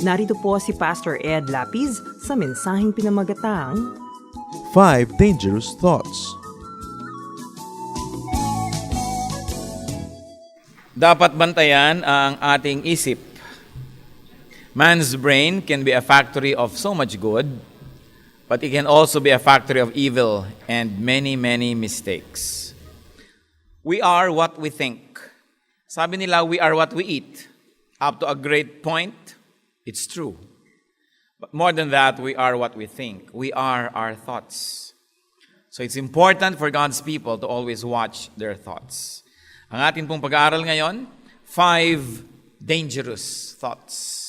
Narito po si Pastor Ed Lapiz sa mensaheng pinamagatang Five Dangerous Thoughts. Dapat bantayan ang ating isip. Man's brain can be a factory of so much good, but it can also be a factory of evil and many, many mistakes. We are what we think. Sabi nila, we are what we eat. Up to a great point, it's true. But more than that, we are what we think. We are our thoughts. So it's important for God's people to always watch their thoughts. Ang atin pong pag-aaral ngayon, five dangerous thoughts.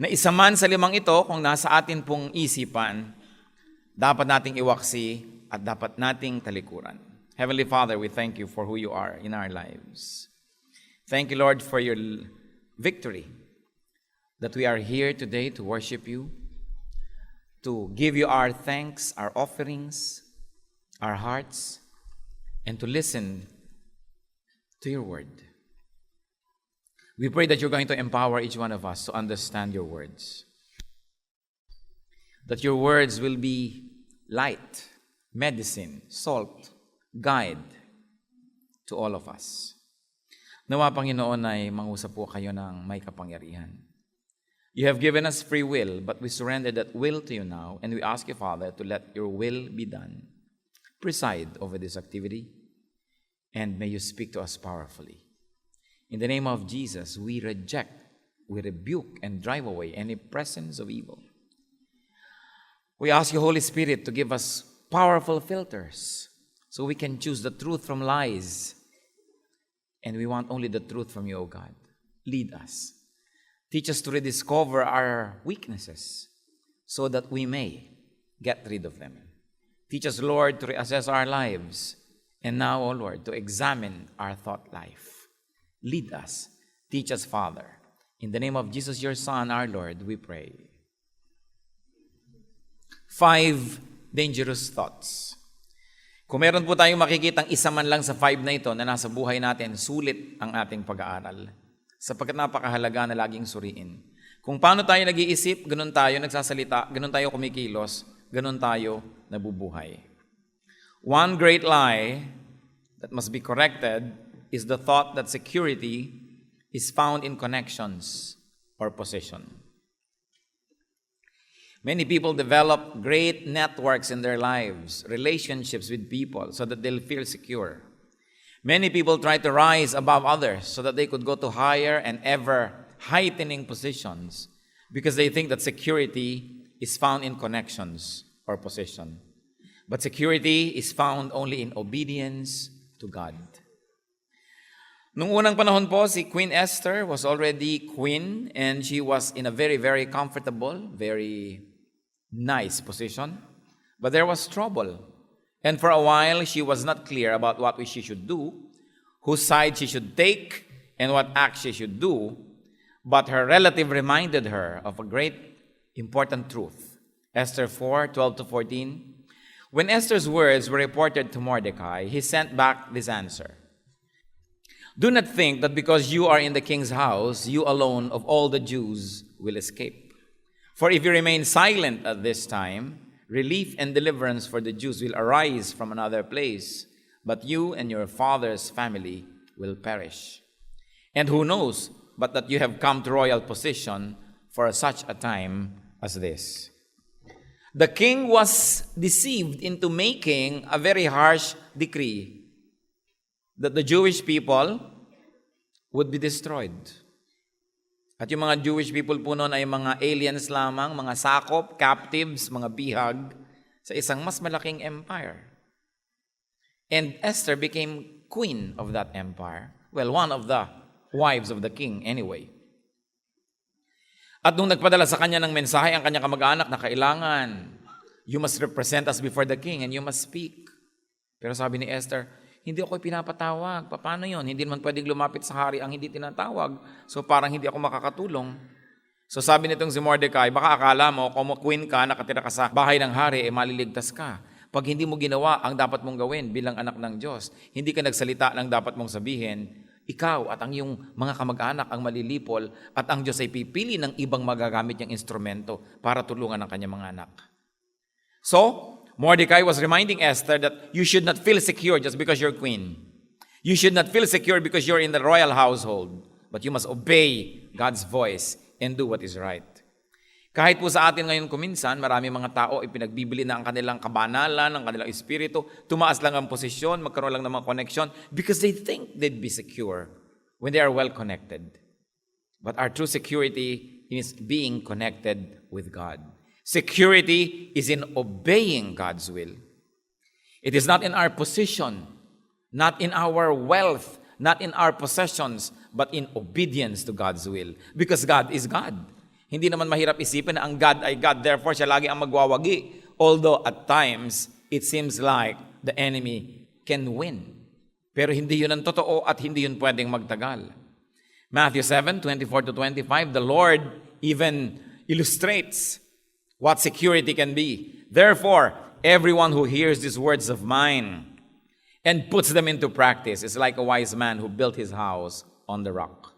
Na isa man sa limang ito, kung nasa atin pong isipan, dapat nating iwaksi at dapat nating talikuran. Heavenly Father, we thank you for who you are in our lives. Thank you, Lord, for your victory, that we are here today to worship you, to give you our thanks, our offerings, our hearts, and to listen to your word. We pray that you're going to empower each one of us to understand your words. That your words will be light, medicine, salt, guide to all of us. Nawa, Panginoon, ay mangusap po kayo ng may kapangyarihan. You have given us free will, but we surrender that will to you now, and we ask you, Father, to let your will be done. Preside over this activity and may you speak to us powerfully. In the name of Jesus, we reject, we rebuke, and drive away any presence of evil. We ask you, Holy Spirit, to give us powerful filters so we can choose the truth from lies. And we want only the truth from you, O God. Lead us. Teach us to rediscover our weaknesses so that we may get rid of them. Teach us, Lord, to reassess our lives and now, O Lord, to examine our thought life. Lead us. Teach us, Father. In the name of Jesus, your Son, our Lord, we pray. Five dangerous thoughts. Kung meron po tayong makikitang isa man lang sa five na ito na nasa buhay natin, sulit ang ating pag-aaral. Sapagkat napakahalaga na laging suriin. Kung paano tayo nag-iisip, ganun tayo nagsasalita, ganun tayo kumikilos, ganun tayo nabubuhay. One great lie that must be corrected is the thought that security is found in connections or possession. Many people develop great networks in their lives, relationships with people, so that they'll feel secure. Many people try to rise above others so that they could go to higher and ever heightening positions because they think that security is found in connections or possession. But security is found only in obedience to God. Nung unang panahon po, si Queen Esther was already queen and she was in a very, very comfortable, very nice position. But there was trouble. And for a while, she was not clear about what she should do, whose side she should take, and what act she should do. But her relative reminded her of a great important truth. Esther 4 12 to 14. When Esther's words were reported to Mordecai, he sent back this answer Do not think that because you are in the king's house, you alone of all the Jews will escape. For if you remain silent at this time, relief and deliverance for the Jews will arise from another place, but you and your father's family will perish. And who knows but that you have come to royal position for such a time as this? The king was deceived into making a very harsh decree that the Jewish people would be destroyed. At yung mga Jewish people po noon ay mga aliens lamang, mga sakop, captives, mga bihag sa isang mas malaking empire. And Esther became queen of that empire. Well, one of the wives of the king anyway. At nung nagpadala sa kanya ng mensahe ang kanyang kamag-anak na kailangan, you must represent us before the king and you must speak. Pero sabi ni Esther, hindi ako pinapatawag. Paano yon? Hindi naman pwedeng lumapit sa hari ang hindi tinatawag. So parang hindi ako makakatulong. So sabi nitong si Mordecai, baka akala mo queen ka, nakatira ka sa bahay ng hari, eh maliligtas ka. Pag hindi mo ginawa ang dapat mong gawin bilang anak ng Diyos, hindi ka nagsalita ng dapat mong sabihin, ikaw at ang iyong mga kamag-anak ang malilipol at ang Diyos ay pipili ng ibang magagamit niyang instrumento para tulungan ang kanyang mga anak. So, Mordecai was reminding Esther that you should not feel secure just because you're queen. You should not feel secure because you're in the royal household, but you must obey God's voice and do what is right. Kahit po sa atin ngayon kuminsan, marami mga tao ay pinagbibili na ang kanilang kabanalan, ang kanilang espiritu, tumaas lang ang posisyon, magkaroon lang ng mga connection because they think they'd be secure when they are well connected. But our true security is being connected with God. Security is in obeying God's will. It is not in our position, not in our wealth, not in our possessions, but in obedience to God's will. Because God is God. Hindi naman mahirap isipin na ang God ay God, therefore siya lagi ang magwawagi. Although at times, it seems like the enemy can win. Pero hindi yun ang totoo at hindi yun pwedeng magtagal. Matthew 7, 24 to 25, the Lord even illustrates what security can be. Therefore, everyone who hears these words of mine and puts them into practice is like a wise man who built his house on the rock.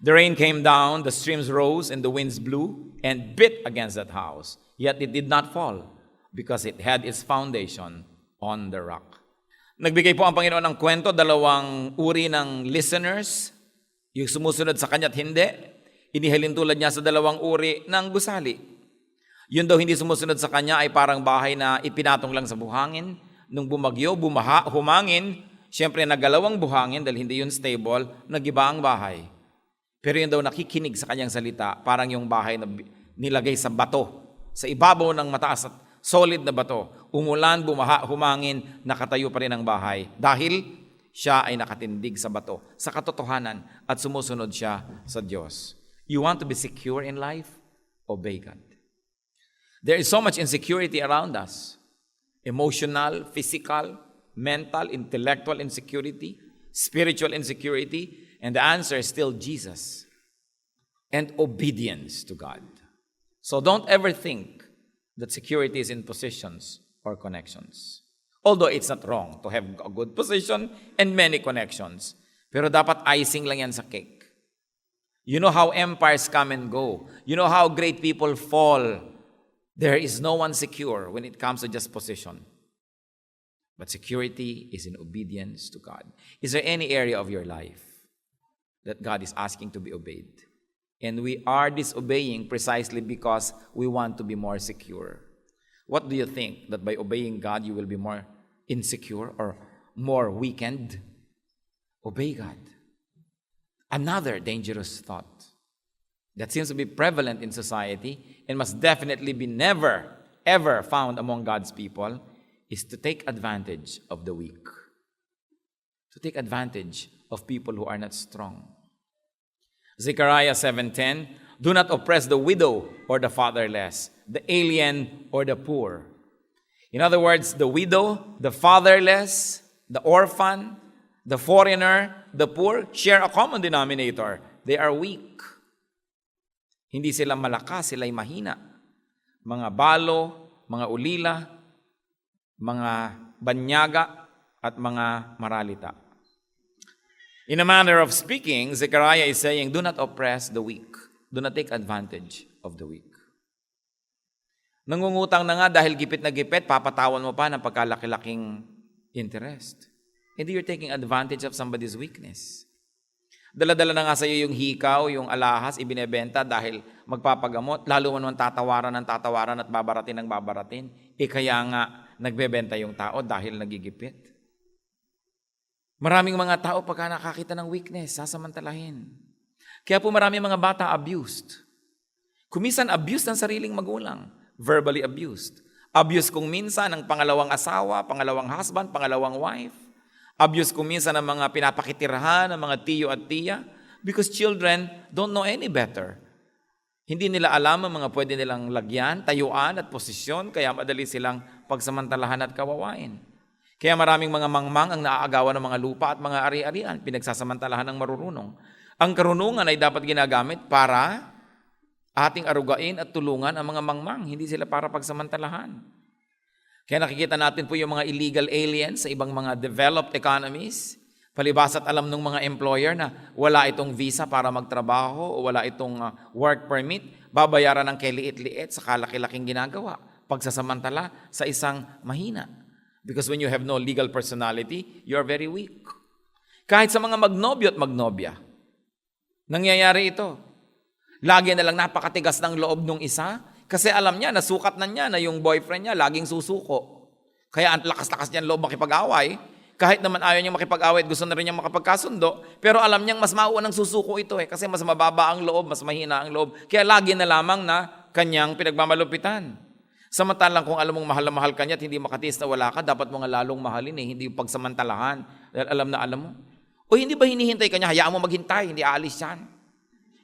The rain came down, the streams rose, and the winds blew and bit against that house. Yet it did not fall because it had its foundation on the rock. Nagbigay po ang Panginoon ng kwento, dalawang uri ng listeners, yung sumusunod sa kanya at hindi. Inihalin tulad niya sa dalawang uri ng gusali. Yun daw hindi sumusunod sa kanya ay parang bahay na ipinatong lang sa buhangin. Nung bumagyo, bumaha, humangin, siyempre nagalawang buhangin dahil hindi yun stable, nagiba ang bahay. Pero yun daw nakikinig sa kanyang salita, parang yung bahay na nilagay sa bato, sa ibabaw ng mataas at solid na bato. Umulan, bumaha, humangin, nakatayo pa rin ang bahay. Dahil siya ay nakatindig sa bato, sa katotohanan, at sumusunod siya sa Diyos. You want to be secure in life? Obey God. There is so much insecurity around us emotional, physical, mental, intellectual insecurity, spiritual insecurity, and the answer is still Jesus and obedience to God. So don't ever think that security is in positions or connections. Although it's not wrong to have a good position and many connections. Pero dapat icing lang yan sa cake. You know how empires come and go. You know how great people fall. There is no one secure when it comes to just position. But security is in obedience to God. Is there any area of your life that God is asking to be obeyed? And we are disobeying precisely because we want to be more secure. What do you think? That by obeying God, you will be more insecure or more weakened? Obey God. Another dangerous thought that seems to be prevalent in society and must definitely be never, ever found among God's people is to take advantage of the weak, to take advantage of people who are not strong. Zechariah 7:10, do not oppress the widow or the fatherless, the alien or the poor. In other words, the widow, the fatherless, the orphan, the foreigner, the poor share a common denominator. They are weak. Hindi sila malakas, sila'y mahina. Mga balo, mga ulila, mga banyaga, at mga maralita. In a manner of speaking, Zechariah is saying, Do not oppress the weak. Do not take advantage of the weak. Nangungutang na nga dahil gipit na gipit, papatawan mo pa ng pagkalaki-laking interest. Hindi you're taking advantage of somebody's weakness. Dala-dala na nga sa iyo yung hikaw, yung alahas, ibinebenta dahil magpapagamot. Lalo naman tatawaran ng tatawaran at babaratin ng babaratin. E kaya nga nagbebenta yung tao dahil nagigipit. Maraming mga tao pagka nakakita ng weakness, sasamantalahin. Kaya po maraming mga bata abused. Kumisan abused ng sariling magulang, verbally abused. Abuse kung minsan ng pangalawang asawa, pangalawang husband, pangalawang wife. Abuse kung minsan ng mga pinapakitirahan, ng mga tiyo at tiya. Because children don't know any better. Hindi nila alam ang mga pwede nilang lagyan, tayuan at posisyon, kaya madali silang pagsamantalahan at kawawain. Kaya maraming mga mangmang ang naaagawan ng mga lupa at mga ari-arian, pinagsasamantalahan ng marurunong. Ang karunungan ay dapat ginagamit para ating arugain at tulungan ang mga mangmang, hindi sila para pagsamantalahan. Kaya nakikita natin po yung mga illegal aliens sa ibang mga developed economies. Palibas at alam ng mga employer na wala itong visa para magtrabaho o wala itong uh, work permit, babayaran ng keliit-liit sa kalaki-laking ginagawa, pagsasamantala sa isang mahina. Because when you have no legal personality, you are very weak. Kahit sa mga magnobyo at magnobya, nangyayari ito. Lagi na lang napakatigas ng loob nung isa kasi alam niya, nasukat na niya na yung boyfriend niya laging susuko. Kaya ang lakas-lakas niya loob makipag-away. Kahit naman ayaw niyang makipag-away gusto na rin niyang makapagkasundo, pero alam niyang mas mauunang susuko ito eh kasi mas mababa ang loob, mas mahina ang loob. Kaya lagi na lamang na kanyang pinagmamalupitan. Samantalang kung alam mong mahal na mahal ka niya at hindi makatiis na wala ka, dapat mo nga lalong mahalin eh, hindi pagsamantalahan. Dahil alam na alam mo. O hindi ba hinihintay ka niya, hayaan mo maghintay, hindi aalis yan.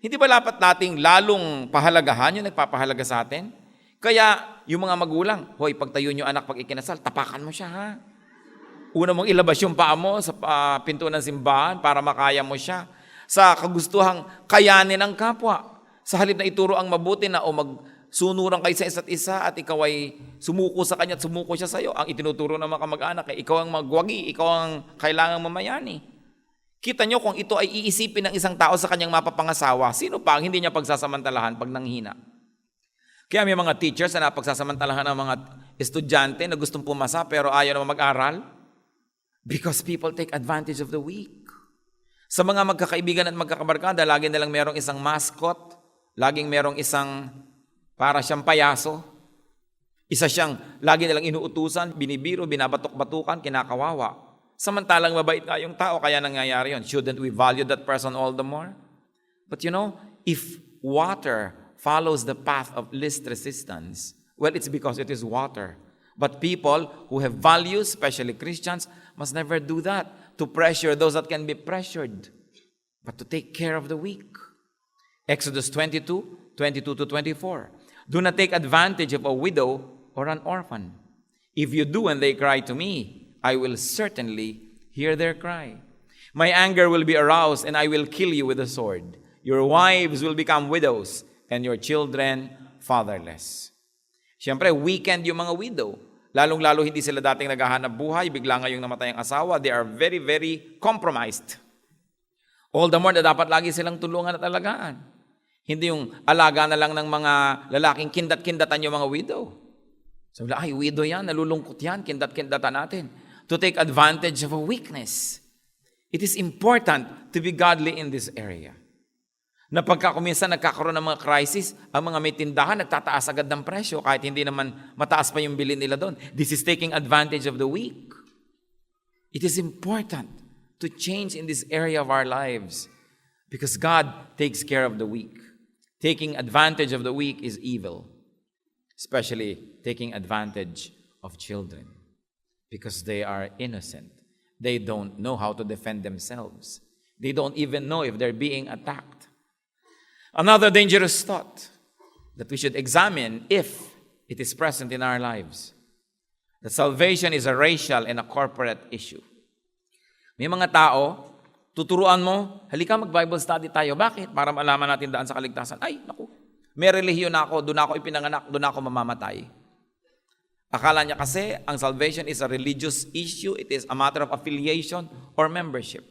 Hindi ba dapat nating lalong pahalagahan yung nagpapahalaga sa atin? Kaya yung mga magulang, hoy, pagtayo niyo anak pag ikinasal, tapakan mo siya ha. Una mong ilabas yung paa mo sa ah, pinto ng simbahan para makaya mo siya. Sa kagustuhang kayanin ang kapwa. Sa halip na ituro ang mabuti na o magsunuran kayo sa isa't isa at ikaw ay sumuko sa kanya at sumuko siya sa iyo. Ang itinuturo ng mga kamag-anak ay ikaw ang magwagi, ikaw ang kailangang mamayani. Kita nyo kung ito ay iisipin ng isang tao sa kanyang mapapangasawa, sino pa ang hindi niya pagsasamantalahan pag nanghina? Kaya may mga teachers na napagsasamantalahan ng mga estudyante na gustong pumasa pero ayaw naman mag-aral. Because people take advantage of the weak. Sa mga magkakaibigan at magkakabarkada, lagi nilang merong isang mascot, laging merong isang para siyang payaso. Isa siyang lagi nilang inuutusan, binibiro, binabatok-batukan, kinakawawa. Samantalang mabait nga yung tao, kaya nangyayari yun. Shouldn't we value that person all the more? But you know, if water follows the path of least resistance, well, it's because it is water. But people who have values, especially Christians, must never do that to pressure those that can be pressured, but to take care of the weak. Exodus 22, 22 to 24. Do not take advantage of a widow or an orphan. If you do and they cry to me, I will certainly hear their cry. My anger will be aroused and I will kill you with a sword. Your wives will become widows and your children fatherless. Siyempre, weekend yung mga widow. Lalong-lalo hindi sila dating naghahanap buhay, bigla ngayong namatay ang asawa, they are very, very compromised. All the more na dapat lagi silang tulungan at alagaan. Hindi yung alaga na lang ng mga lalaking kindat-kindatan yung mga widow. Sabi so, ay, widow yan, nalulungkot yan, kindat-kindatan natin. To take advantage of a weakness. It is important to be godly in this area. Na pagka nagkakaroon ng mga crisis, ang mga may tindahan nagtataas agad ng presyo kahit hindi naman mataas pa yung bilin nila doon. This is taking advantage of the weak. It is important to change in this area of our lives because God takes care of the weak. Taking advantage of the weak is evil, especially taking advantage of children because they are innocent. They don't know how to defend themselves. They don't even know if they're being attacked. Another dangerous thought that we should examine if it is present in our lives. That salvation is a racial and a corporate issue. May mga tao, tuturuan mo, halika mag-Bible study tayo. Bakit? Para malaman natin daan sa kaligtasan. Ay, naku, may relihiyon ako, doon ako ipinanganak, doon ako mamamatay. Akala niya kasi ang salvation is a religious issue, it is a matter of affiliation or membership.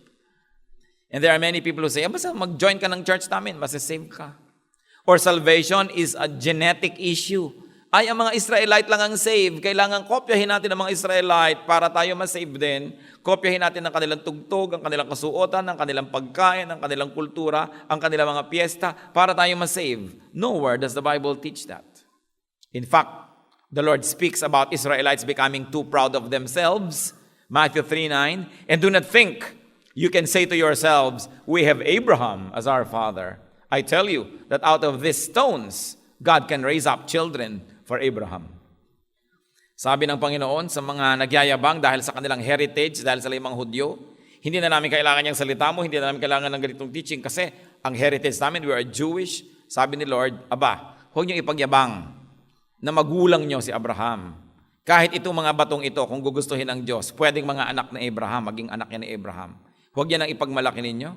And there are many people who say, ah, basta mag-join ka ng church namin, basta save ka. Or salvation is a genetic issue. ay ang mga Israelite lang ang save. Kailangan kopyahin natin ang mga Israelite para tayo masave din. Kopyahin natin ang kanilang tugtog, ang kanilang kasuotan, ang kanilang pagkain, ang kanilang kultura, ang kanilang mga piyesta para tayo masave. Nowhere does the Bible teach that. In fact, the Lord speaks about Israelites becoming too proud of themselves. Matthew 3 9. And do not think you can say to yourselves, We have Abraham as our father. I tell you that out of these stones, God can raise up children for Abraham. Sabi ng Panginoon sa mga nagyayabang dahil sa kanilang heritage, dahil sa mga Hudyo, hindi na namin kailangan yung salita mo, hindi na namin kailangan ng ganitong teaching kasi ang heritage namin, we are Jewish. Sabi ni Lord, Aba, huwag niyo ipagyabang na magulang niyo si Abraham. Kahit itong mga batong ito, kung gugustuhin ng Diyos, pwedeng mga anak ni Abraham, maging anak niya ni Abraham. Huwag yan ang ipagmalaki ninyo.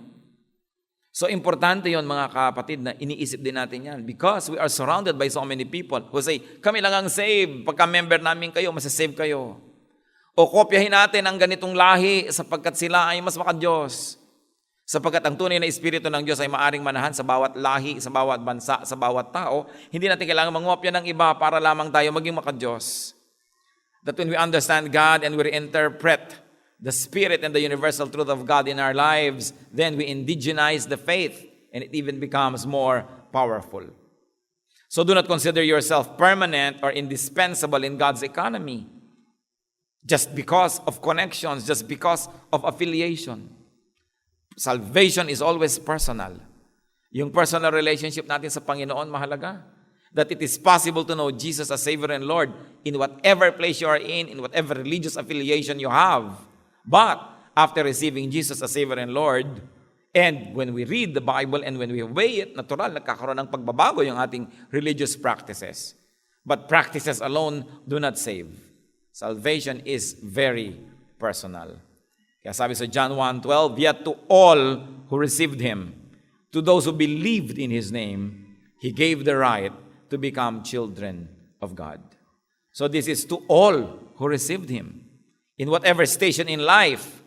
So, importante yon mga kapatid na iniisip din natin yan because we are surrounded by so many people who say, kami lang ang save. Pagka member namin kayo, masasave kayo. O kopyahin natin ang ganitong lahi sapagkat sila ay mas makadiyos. Sapagkat ang tunay na espiritu ng Diyos ay maaring manahan sa bawat lahi, sa bawat bansa, sa bawat tao. Hindi natin kailangan mangopya ng iba para lamang tayo maging makadiyos. That when we understand God and we interpret the spirit and the universal truth of God in our lives, then we indigenize the faith and it even becomes more powerful. So do not consider yourself permanent or indispensable in God's economy just because of connections, just because of affiliation. Salvation is always personal. Yung personal relationship natin sa Panginoon mahalaga. That it is possible to know Jesus as Savior and Lord in whatever place you are in, in whatever religious affiliation you have. But after receiving Jesus as Savior and Lord, and when we read the Bible and when we obey it, natural, nagkakaroon ng pagbabago yung ating religious practices. But practices alone do not save. Salvation is very personal. Kaya sabi sa John 1.12, Yet to all who received Him, to those who believed in His name, He gave the right to become children of God. So this is to all who received Him. In whatever station in life,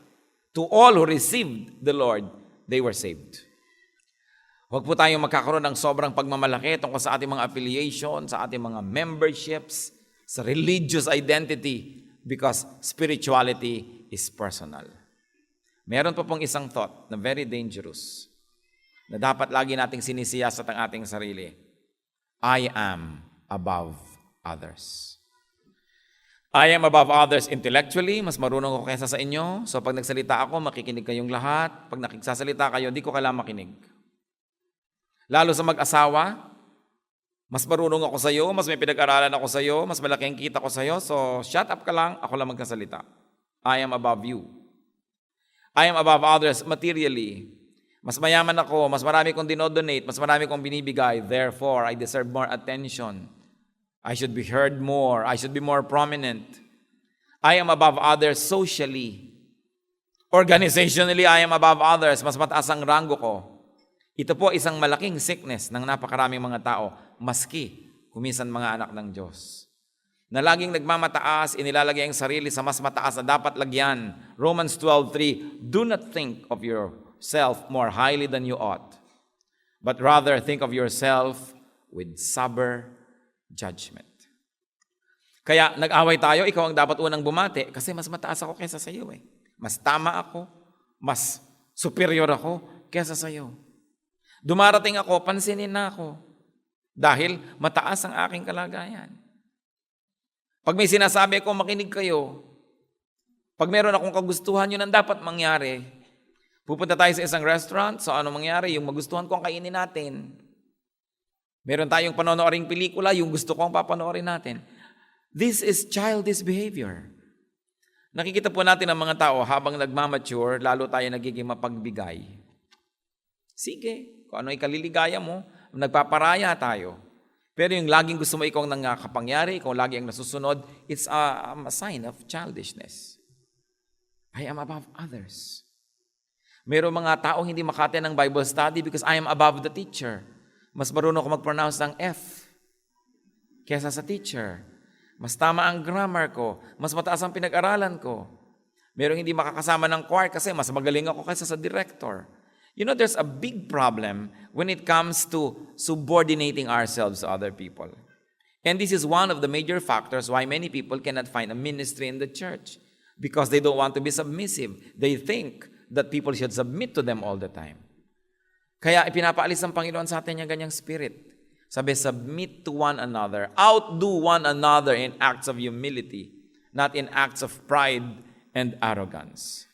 to all who received the Lord, they were saved. Huwag po tayong magkakaroon ng sobrang pagmamalaki tungkol sa ating mga affiliation, sa ating mga memberships, sa religious identity, because spirituality is personal. Meron pa pong isang thought na very dangerous, na dapat lagi nating sinisiyasat ang ating sarili. I am above others. I am above others intellectually, mas marunong ako kaysa sa inyo. So pag nagsalita ako, makikinig kayong lahat. Pag nakiksasalita kayo, di ko kailangan makinig. Lalo sa mag-asawa, mas marunong ako sa iyo, mas may pinag-aralan ako sa iyo, mas malaki ang kita ko sa iyo, so shut up ka lang, ako lang magkasalita. I am above you. I am above others materially. Mas mayaman ako, mas marami kong dinodonate, mas marami kong binibigay, therefore I deserve more attention. I should be heard more, I should be more prominent. I am above others socially. Organizationally, I am above others, mas mataas ang rango ko. Ito po isang malaking sickness ng napakaraming mga tao, maski kumisan mga anak ng Diyos. Na laging nagmamataas, inilalagay ang sarili sa mas mataas na dapat lagyan. Romans 12.3, Do not think of yourself more highly than you ought, but rather think of yourself with sober judgment. Kaya nag-away tayo, ikaw ang dapat unang bumati kasi mas mataas ako kaysa sa iyo eh. Mas tama ako, mas superior ako kaysa sa iyo. Dumarating ako, pansinin na ako. Dahil mataas ang aking kalagayan. Pag may sinasabi ako, makinig kayo. Pag meron akong kagustuhan, yun ang dapat mangyari. Pupunta tayo sa isang restaurant, so ano mangyari? Yung magustuhan ko ang kainin natin. Meron tayong panonooring pelikula, yung gusto ko ang papanoorin natin. This is childish behavior. Nakikita po natin ang mga tao habang nagmamature, lalo tayo nagiging mapagbigay. Sige, kung ano ikaliligaya mo, nagpaparaya tayo. Pero yung laging gusto mo ikaw ang nangakapangyari, ikaw lagi ang nasusunod, it's a, a sign of childishness. I am above others. Meron mga taong hindi makate ng Bible study because I am above the teacher. Mas marunong ako mag-pronounce ng F kesa sa teacher. Mas tama ang grammar ko. Mas mataas ang pinag-aralan ko. Merong hindi makakasama ng choir kasi mas magaling ako kaysa sa director. You know, there's a big problem when it comes to subordinating ourselves to other people. And this is one of the major factors why many people cannot find a ministry in the church because they don't want to be submissive. They think that people should submit to them all the time. Kaya ipinapaalis ng Panginoon sa atin yung ganyang spirit. Sabi, submit to one another. Outdo one another in acts of humility, not in acts of pride and arrogance.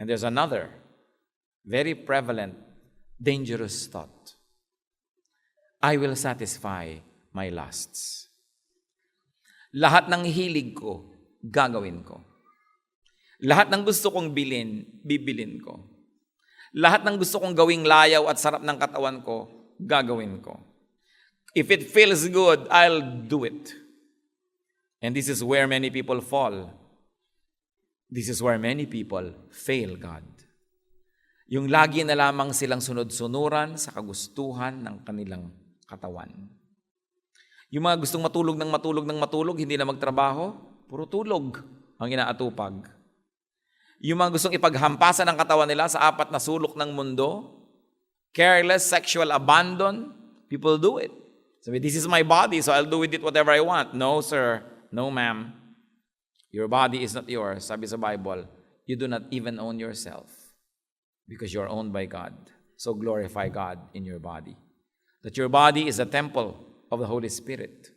And there's another very prevalent, dangerous thought. I will satisfy my lusts. Lahat ng hilig ko, gagawin ko. Lahat ng gusto kong bilin, bibilin ko. Lahat ng gusto kong gawing layaw at sarap ng katawan ko, gagawin ko. If it feels good, I'll do it. And this is where many people fall. This is where many people fail God. Yung lagi na lamang silang sunod-sunuran sa kagustuhan ng kanilang katawan. Yung mga gustong matulog ng matulog ng matulog, hindi na magtrabaho, puro tulog ang inaatupag. Yung mga gustong ipaghampasan ng katawan nila sa apat na sulok ng mundo, careless sexual abandon, people do it. Sabi, this is my body, so I'll do with it whatever I want. No, sir. No, ma'am. Your body is not yours. Sabi sa Bible, you do not even own yourself because you are owned by God. So glorify God in your body. That your body is a temple of the Holy Spirit.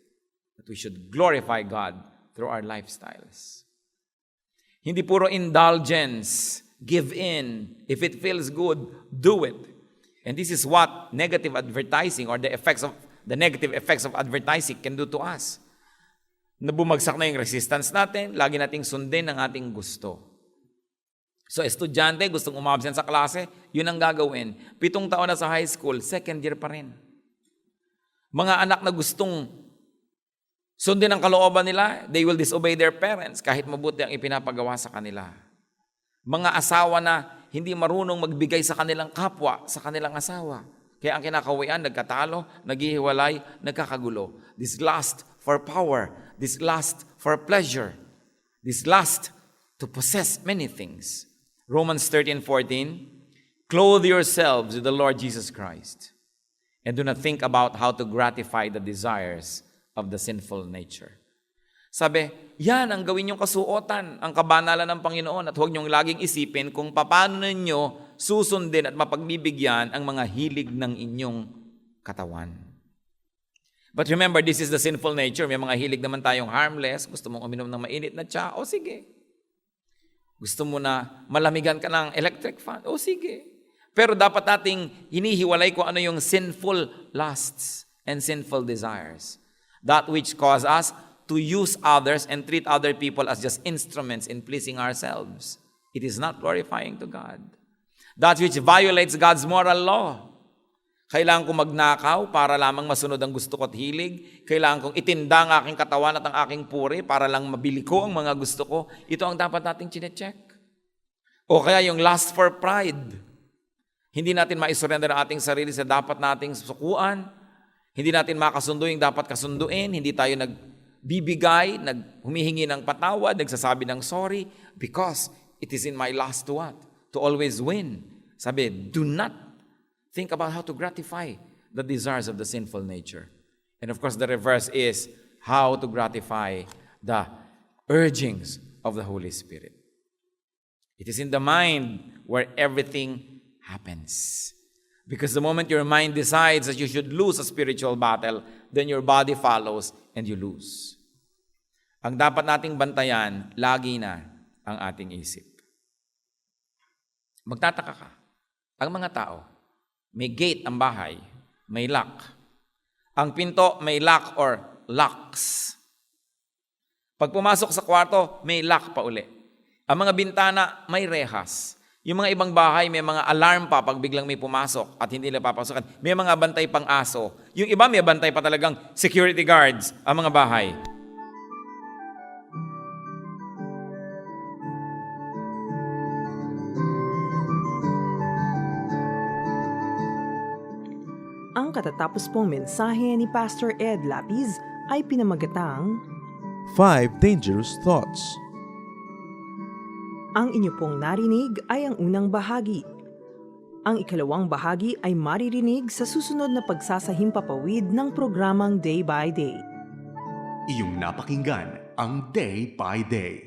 That we should glorify God through our lifestyles. Hindi puro indulgence, give in. If it feels good, do it. And this is what negative advertising or the effects of the negative effects of advertising can do to us. Na bumagsak na yung resistance natin, lagi nating sundin ang ating gusto. So, estudyante, gustong umabsent sa klase, yun ang gagawin. Pitong taon na sa high school, second year pa rin. Mga anak na gustong sundin ang kalooban nila, they will disobey their parents kahit mabuti ang ipinapagawa sa kanila. Mga asawa na hindi marunong magbigay sa kanilang kapwa, sa kanilang asawa. Kaya ang kinakawian, nagkatalo, naghihiwalay, nagkakagulo. This lust for power, this lust for pleasure, this lust to possess many things. Romans 13:14, clothe yourselves with the Lord Jesus Christ and do not think about how to gratify the desires of the sinful nature. Sabi, yan ang gawin niyong kasuotan, ang kabanalan ng Panginoon at huwag niyong laging isipin kung paano ninyo susundin at mapagbibigyan ang mga hilig ng inyong katawan. But remember, this is the sinful nature. May mga hilig naman tayong harmless. Gusto mong uminom ng mainit na tsa? O sige. Gusto mo na malamigan ka ng electric fan? O sige. Pero dapat nating hinihiwalay kung ano yung sinful lusts and sinful desires. That which cause us to use others and treat other people as just instruments in pleasing ourselves. It is not glorifying to God. That which violates God's moral law. Kailangan kong magnakaw para lamang masunod ang gusto ko at hilig. Kailangan kong itinda ang aking katawan at ang aking puri para lang mabili ko ang mga gusto ko. Ito ang dapat nating chinecheck. O kaya yung lust for pride. Hindi natin maisurrender ang ating sarili sa dapat nating sukuan. Hindi natin makasundo yung dapat kasunduin. Hindi tayo nagbibigay, nag humihingi ng patawad, nagsasabi ng sorry because it is in my lust to what? To always win. Sabi, do not think about how to gratify the desires of the sinful nature. And of course, the reverse is how to gratify the urgings of the Holy Spirit. It is in the mind where everything happens. Because the moment your mind decides that you should lose a spiritual battle, then your body follows and you lose. Ang dapat nating bantayan, lagi na ang ating isip. Magtataka ka. Ang mga tao, may gate ang bahay, may lock. Ang pinto may lock or locks. Pag pumasok sa kwarto, may lock pa uli. Ang mga bintana, may rehas. Yung mga ibang bahay, may mga alarm pa pag biglang may pumasok at hindi nila papasokan. May mga bantay pang aso. Yung iba, may bantay pa talagang security guards ang mga bahay. Ang katatapos pong mensahe ni Pastor Ed Lapiz ay pinamagatang 5 Dangerous Thoughts. Ang inyo pong narinig ay ang unang bahagi. Ang ikalawang bahagi ay maririnig sa susunod na pagsasahimpapawid ng programang Day by Day. Iyong napakinggan ang Day by Day.